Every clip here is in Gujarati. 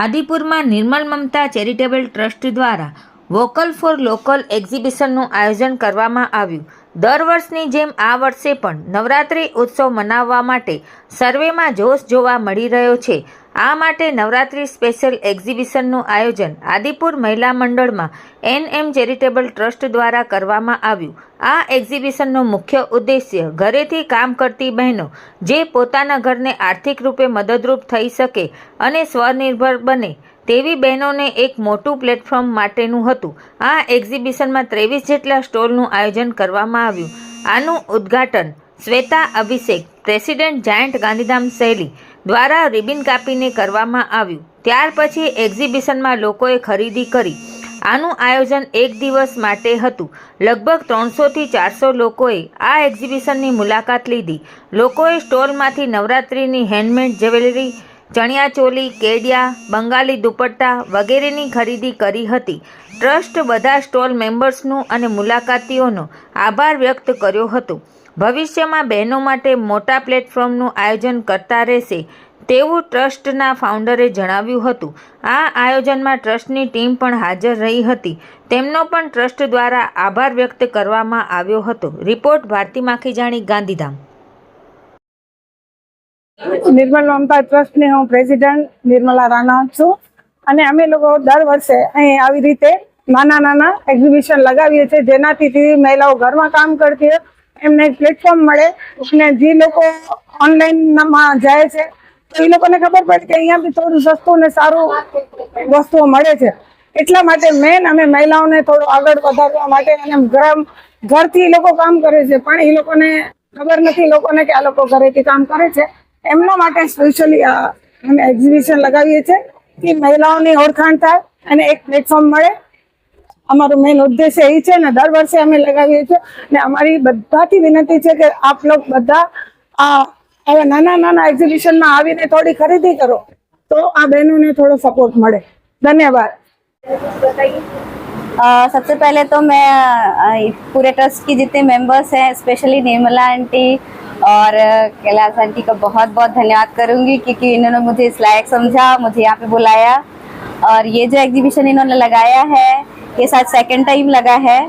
આદિપુરમાં નિર્મલ મમતા ચેરિટેબલ ટ્રસ્ટ દ્વારા વોકલ ફોર લોકલ એક્ઝિબિશનનું આયોજન કરવામાં આવ્યું. દર વર્ષની જેમ આ વર્ષે પણ નવરાત્રિ ઉત્સવ મનાવવા માટે સર્વેમાં જોશ જોવા મળી રહ્યો છે. આ માટે નવરાત્રિ સ્પેશિયલ એક્ઝિબિશનનું આયોજન આદિપુર મહિલા મંડળમાં એન એમ ચેરિટેબલ ટ્રસ્ટ દ્વારા કરવામાં આવ્યું. આ એક્ઝિબિશનનો મુખ્ય ઉદ્દેશ્ય ઘરેથી કામ કરતી બહેનો જે પોતાના ઘરને આર્થિક રૂપે મદદરૂપ થઈ શકે અને સ્વનિર્ભર બને તેવી બહેનોને એક મોટું પ્લેટફોર્મ માટેનું હતું. આ એક્ઝિબિશનમાં ત્રેવીસ જેટલા સ્ટોલનું આયોજન કરવામાં આવ્યું. આનું ઉદ્ઘાટન શ્વેતા અભિષેક, પ્રેસિડેન્ટ જાયન્ટ ગાંધીધામ શૈલી દ્વારા રિબિન કાપીને કરવામાં આવ્યું. ત્યાર પછી એક્ઝિબિશનમાં લોકોએ ખરીદી કરી. આનું આયોજન એક દિવસ માટે હતું. લગભગ ત્રણસોથી ચારસો લોકોએ આ એક્ઝિબિશનની મુલાકાત લીધી. લોકોએ સ્ટોલમાંથી નવરાત્રિની હેન્ડમેડ જ્વેલરી, ચણિયાચોલી, કેડિયા બંગાળી દુપટ્ટા વગેરેની ખરીદી કરી હતી. ટ્રસ્ટ બધા સ્ટોલ મેમ્બર્સનું અને મુલાકાતીઓનો આભાર વ્યક્ત કર્યો હતો. ભવિષ્યમાં બહેનો માટે મોટા પ્લેટફોર્મનું આયોજન કરતા રહેશે, તેવું ટ્રસ્ટના ફાઉન્ડરે જણાવ્યું હતું. આ આયોજનમાં ટ્રસ્ટની ટીમ પણ હાજર રહી હતી. તેમનો પણ ટ્રસ્ટ દ્વારા આભાર વ્યક્ત કરવામાં આવ્યો હતો. રિપોર્ટ ભારતી માખીજાણી, ગાંધીધામ. નિર્મલ મમતા ટ્રસ્ટની હું પ્રેસિડન્ટ નિર્મલા રાણા છું. અને અમે લોકો દર વર્ષે અહીં આવી રીતે નાના નાના એક્ઝિબિશન લગાવીએ છીએ, જેનાથી મહિલાઓ ઘરમાં કામ કરતી હોય. એમને પ્લેટફોર્મ મળે અને જે લોકો ઓનલાઈનમાં જાય છે, તો એ લોકોને ખબર પડે કે અહીંયા બી થોડું સસ્તું ને સારું વસ્તુઓ મળે છે. એટલા માટે મેન અમે મહિલાઓને થોડું આગળ વધારવા માટે અને ગરમ, ઘરથી એ લોકો કામ કરે છે, પણ એ લોકોને ખબર નથી લોકોને કે આ લોકો ઘરેથી કામ કરે છે. એમના માટે સ્પેશિયલી અમે એક્ઝિબિશન લગાવીએ છીએ કે મહિલાઓની ઓળખાણ થાય અને એક પ્લેટફોર્મ મળે અમારો મેઇન ઉદ્દેશ્ય એ છે ને દર વર્ષે અમે લગાવીએ છીએ ને અમારી બધાથી વિનંતી છે કે આપ લોકો બધા આ આવા નાના નાના એક્ઝિબિશનમાં આવીને થોડી ખરીદી કરો તો આ બહેનોને થોડો સપોર્ટ મળે ધન્યવાદ अ, सबसे पहले तो मैं अ, पूरे ट्रस्ट की जितने मेंबर्स हैं स्पेशली निर्मला आंटी और अ, कैलाश आंटी का बहुत बहुत धन्यवाद करूंगी क्योंकि इन्होंने मुझे इस लायक समझा मुझे यहाँ पे बुलाया और ये जो एग्जीबिशन इन्होंने लगाया है ये शायद सेकेंड टाइम लगा है।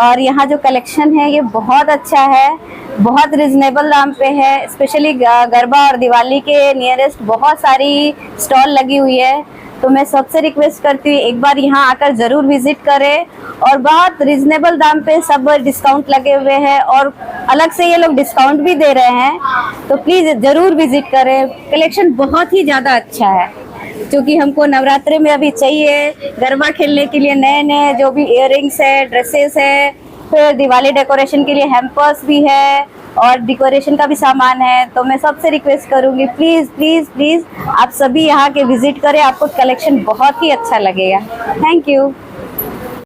और यहाँ जो कलेक्शन है, ये बहुत अच्छा है। बहुत रिजनेबल दाम पे है। स्पेशली गरबा और दिवाली के नियरेस्ट बहुत सारी स्टॉल लगी हुई है। तो मैं सबसे रिक्वेस्ट करती हूँ, एक बार यहाँ आकर ज़रूर विज़िट करें। और बहुत रिजनेबल दाम पे सब डिस्काउंट लगे हुए हैं। और अलग से ये लोग डिस्काउंट भी दे रहे हैं। तो प्लीज़ ज़रूर विज़िट करें। कलेक्शन बहुत ही ज़्यादा अच्छा है। क्योंकि हमको नवरात्रि में अभी चाहिए गरबा खेलने के लिए नए नए जो भी इयर है ड्रेसेस है, फिर दिवाली डेकोरेशन के लिए हेम्पर्स भी है और डेकोरेशन का भी सामान है। तो मैं सबसे रिक्वेस्ट करूँगी प्लीज़ प्लीज़ प्लीज़ आप सभी यहाँ के विज़िट करें, आपको कलेक्शन बहुत ही अच्छा लगेगा। Thank you